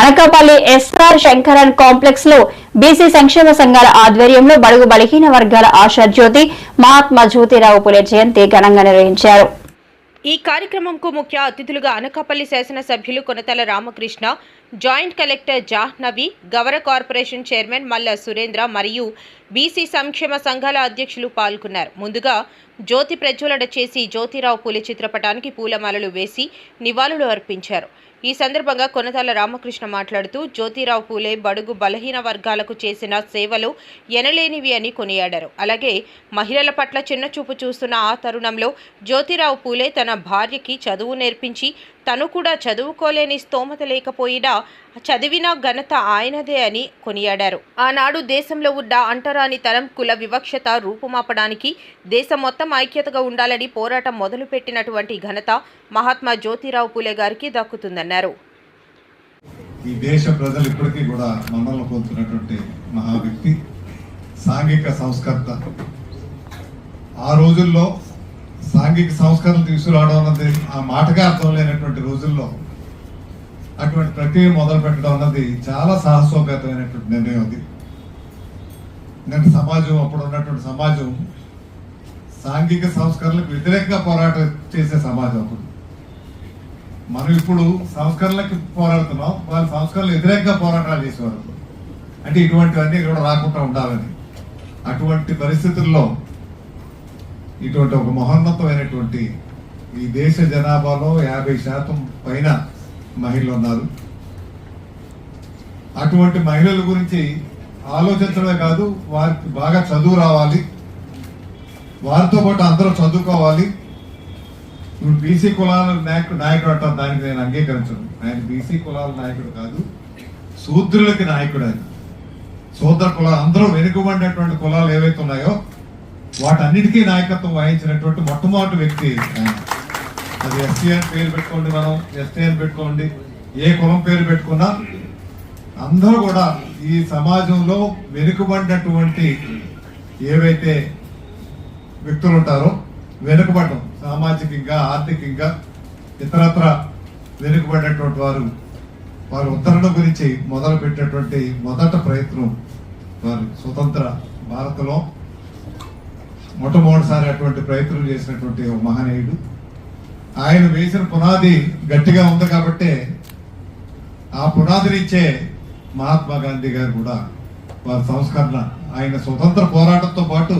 Anakapalli SR Shankaran కాంప్లెక్స్లో BC సంక్షేమ సంఘాల ఆధ్వర్యంలో బడుగు బలహీన వర్గాల ఆశా జ్యోతి మహాత్మా జ్యోతిరావు పులే జయంతి ఘనంగా నిర్వహించారు. ఈ కార్యక్రమంకు ముఖ్య అతిథులుగా అనకాపల్లి శాసనసభ్యులు Konathala Ramakrishna joint collector Jahnavi Gavara corporation chairman Malla Surendra మరియు బీసీ సంక్షేమ సంఘాల అధ్యక్షులు పాల్గొన్నారు. ముందుగా జ్యోతి ప్రజ్వలన చేసి జ్యోతిరావు పూలే చిత్రపటానికి పూలమాలలు వేసి నివాళులు అర్పించారు. ఈ సందర్భంగా కొనతాల రామకృష్ణ మాట్లాడుతూ జ్యోతిరావు పూలే బడుగు బలహీన వర్గాలకు చేసిన సేవలు ఎనలేనివి అని కొనియాడారు. అలాగే మహిళల పట్ల చిన్నచూపు చూస్తున్న ఆ తరుణంలో జ్యోతిరావు పూలే తన భార్యకి చదువు నేర్పించి తను కూడా చదువుకోలేని స్తోమత లేకపోయినా చదివిన ఘనత ఆయనదే అని కొనియాడారు. ఆనాడు దేశంలో ఉన్న అంటరాని తరం కుల వివక్షత రూపుమాపడానికి దేశం మొత్తం ఐక్యతగా ఉండాలని పోరాటం మొదలుపెట్టినటువంటి ఘనత మహాత్మా జ్యోతిరావు పూలే గారికి దక్కుతుందన్నారు. ఈ దేశ ప్రజలు ఇప్పటికీ కూడా మన్నలు పొందుతున్నటువంటి మహావ్యక్తి సాంఘిక సంస్కర్త. ఆ రోజుల్లో సాంఘిక సంస్కరణలు తీసుకురావడం అన్నది ఆ మాటగా అర్థం లేనటువంటి రోజుల్లో అటువంటి ప్రక్రియ మొదలు పెట్టడం అన్నది చాలా సాహసోపేతమైనటువంటి నిర్ణయం అది. నేను సమాజం అప్పుడు ఉన్నటువంటి సమాజం సాంఘిక సంస్కరణలకు వ్యతిరేకంగా పోరాటం చేసే సమాజం అప్పుడు. మనం ఇప్పుడు సంస్కరణలకు పోరాడుతున్నాం వాళ్ళు సంస్కరణలు వ్యతిరేకంగా పోరాటాలు చేసేవారు అంటే ఇటువంటివన్నీ కూడా రాకుండా ఉండాలని. అటువంటి పరిస్థితుల్లో ఇటువంటి ఒక మహోన్నతమైనటువంటి ఈ దేశ జనాభాలో యాభై శాతం పైన మహిళలు ఉన్నారు. అటువంటి మహిళల గురించి ఆలోచించడమే కాదు వారికి బాగా చదువు రావాలి. వారితో పాటు అందరూ చదువుకోవాలి. ఇప్పుడు బీసీ కులాల నాయకుడు నాయకుడు అంటారు దానికి నేను అంగీకరించను. ఆయన బీసీ కులాల నాయకుడు కాదు శూద్రులకి నాయకుడు ఆయన. శూద్ర కులాలు అందరూ వెనుకబడినటువంటి కులాలు ఏవైతే ఉన్నాయో వాటన్నిటికీ నాయకత్వం వహించినటువంటి మొట్టమొదటి వ్యక్తి అది ఎస్సీ అని పేరు పెట్టుకోండి మనం ఎస్టీ అని పెట్టుకోండి ఏ కులం పేరు పెట్టుకున్నా అందరూ కూడా ఈ సమాజంలో వెనుకబడినటువంటి ఏవైతే వ్యక్తులు ఉంటారో వెనుకబడడం సామాజికంగా ఆర్థికంగా ఇతరత్ర వెనుకబడినటువంటి వారు వారి ఉత్తరణ గురించి మొదలుపెట్టినటువంటి మొదట ప్రయత్నం వారు స్వతంత్ర భారత్లో మొట్టమొదటిసారి అటువంటి ప్రయత్నం చేసినటువంటి ఒక మహనీయుడు. ఆయన వేసిన పునాది గట్టిగా ఉంది కాబట్టే ఆ పునాదినిచ్చే మహాత్మా గాంధీ గారు కూడా వారి సంస్కరణ ఆయన స్వతంత్ర పోరాటంతో పాటు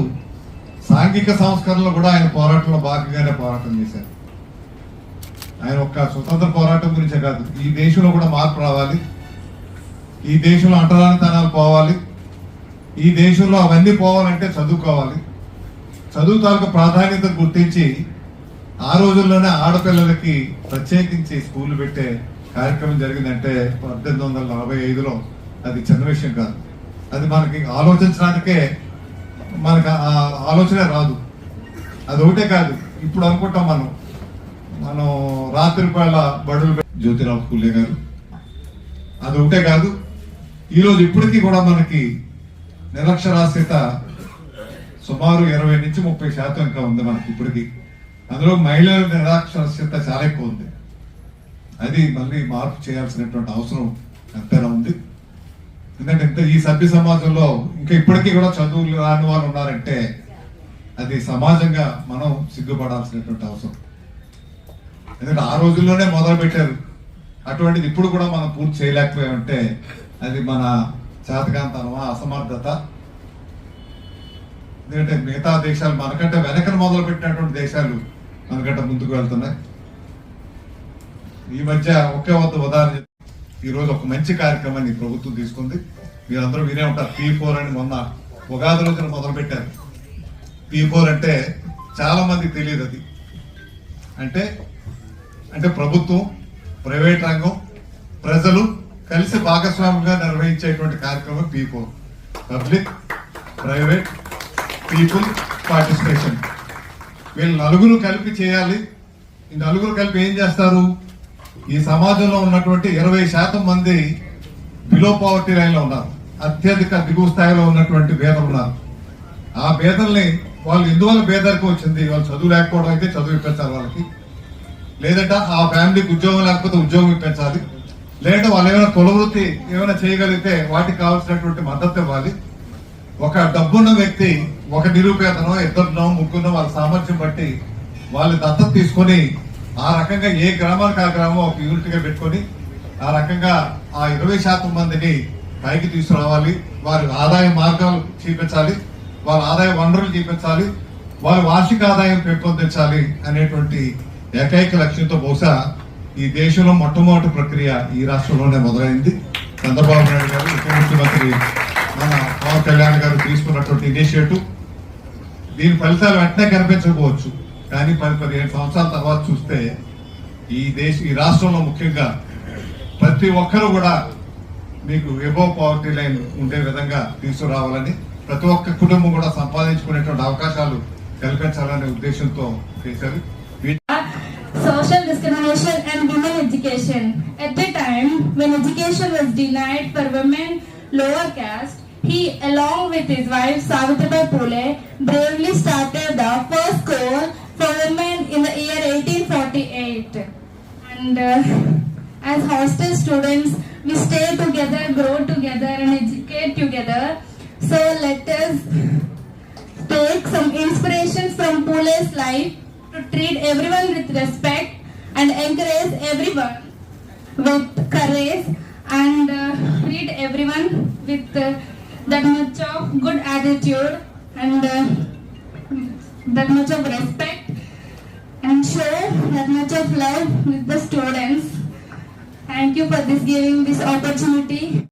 సాంఘిక సంస్కరణలు కూడా ఆయన పోరాటంలో భాగంగానే పోరాటం చేశారు. ఆయన ఒక్క స్వతంత్ర పోరాటం గురించే కాదు ఈ దేశంలో కూడా మార్పు రావాలి. ఈ దేశంలో అంటరానితనాలు పోవాలి. ఈ దేశంలో అవన్నీ పోవాలంటే చదువుకోవాలి. చదువు తాలూకు ప్రాధాన్యత గుర్తించి ఆ రోజుల్లోనే ఆడపిల్లలకి ప్రత్యేకించి స్కూల్ పెట్టే కార్యక్రమం జరిగిందంటే పద్దెనిమిది వందల నలభై ఐదులో అది చిన్న విషయం కాదు. అది మనకి ఆలోచించడానికే మనకు ఆ ఆలోచనే రాదు. అది ఒకటే కాదు. ఇప్పుడు అనుకుంటాం మనం. మనం రాత్రి వేళ బడులు జ్యోతిరావు పూలే గారు. అది ఒకటే కాదు. ఈరోజు ఇప్పటికీ కూడా మనకి నిరక్షరాస్యత సుమారు ఇరవై నుంచి ముప్పై శాతం ఇంకా ఉంది మనకి ఇప్పటికి. అందులో మహిళల నిరాక్షరస్యత చాలా ఎక్కువ ఉంది. అది మళ్ళీ మార్పు చేయాల్సినటువంటి అవసరం ఎంతైనా ఉంది. ఎందుకంటే ఇంత ఈ సభ్య సమాజంలో ఇంకా ఇప్పటికీ కూడా చదువులు రాని వారు ఉన్నారంటే అది సమాజంగా మనం సిగ్గుపడాల్సినటువంటి అవసరం. ఎందుకంటే ఆ రోజుల్లోనే మొదలు పెట్టారు. అటువంటిది ఇప్పుడు కూడా మనం పూర్తి చేయలేకపోయామంటే అది మన చేతకాంతనమా అసమర్థత ఎందుకంటే మిగతా దేశాలు మనకంటే వెనకను మొదలు పెట్టినటువంటి దేశాలు మనకంటే ముందుకు వెళ్తున్నాయి. ఈ మధ్య ఒకే వద్ద ఉదాహరణ ఈరోజు ఒక మంచి కార్యక్రమాన్ని ప్రభుత్వం తీసుకుంది. మీరందరూ వినే ఉంటారు పీ ఫోర్ అని మొన్న ఉగాది రోజున మొదలు పెట్టారు పీ ఫోర్ అంటే చాలా మంది తెలియదు అది. అంటే అంటే ప్రభుత్వం ప్రైవేట్ రంగం ప్రజలు కలిసి భాగస్వామ్యంగా నిర్వహించేటువంటి కార్యక్రమం P four. Public private people participation వీళ్ళు నలుగురు కలిపి చేయాలి. ఈ నలుగురు కలిపి ఏం చేస్తారు? ఈ సమాజంలో ఉన్నటువంటి ఇరవై శాతం మంది బిలో పవర్టీ లైన్లో ఉన్నారు. అత్యధిక దిగువ స్థాయిలో ఉన్నటువంటి భేదం ఉన్నారు. ఆ భేదల్ని వాళ్ళు ఎందువల్ల భేదరికం వచ్చింది? వాళ్ళు చదువు లేకపోవడం అయితే చదువు ఇప్పించాలి వాళ్ళకి. లేదంటే ఆ ఫ్యామిలీకి ఉద్యోగం లేకపోతే ఉద్యోగం ఇప్పించాలి. లేదంటే వాళ్ళు ఏమైనా కులవృత్తి ఏమైనా చేయగలిగితే వాటికి కావాల్సినటువంటి మద్దతు ఇవ్వాలి. ఒక డబ్బున్న వ్యక్తి ఒక నిరూపేతనో ఇద్దరునో ముగ్గురునో వాళ్ళ సామర్థ్యం బట్టి వాళ్ళు దత్తత తీసుకొని ఆ రకంగా ఏ గ్రామానికి ఆ గ్రామం ఒక యూనిట్గా పెట్టుకొని ఆ రకంగా ఆ ఇరవై శాతం మందిని పైకి తీసుకురావాలి. వారి ఆదాయ మార్గాలు చూపించాలి. వాళ్ళ ఆదాయ వనరులు చూపించాలి. వారి వార్షిక ఆదాయం పెంపొందించాలి అనేటువంటి ఏకైక లక్ష్యంతో బహుశా ఈ దేశంలో మొట్టమొదటి ప్రక్రియ ఈ రాష్ట్రంలోనే మొదలైంది. చంద్రబాబు నాయుడు గారు ఉప ముఖ్యమంత్రి మన పవన్ కళ్యాణ్ గారు తీసుకున్నటువంటి ఇనిషియేటివ్. దీని ఫలితాలు వెంటనే కనిపించకపోవచ్చు కానీ పది పదిహేను సంవత్సరాల తర్వాత చూస్తే ఈ దేశ ఈ రాష్ట్రంలో ముఖ్యంగా ప్రతి ఒక్కరూ కూడా మీకు ఎబో పవర్టీ లైన్ ఉండే విధంగా తీసుకురావాలని ప్రతి ఒక్క కుటుంబం కూడా సంపాదించుకునేటువంటి అవకాశాలు కల్పించాలనే ఉద్దేశంతో చేశారు social discrimination and women education. At the time when education was denied for women lower caste, he along with his wife Savitribai Phule bravely started the first school for women in the year 1848. And uh, as hostel students, we stay together, grow together and educate together. So let us take some inspiration from Pule's life to treat everyone with respect and encourage everyone with courage and uh, treat everyone with uh, that much of good attitude and uh, that much of respect and show that much of love with the students. Thank you for this giving this opportunity.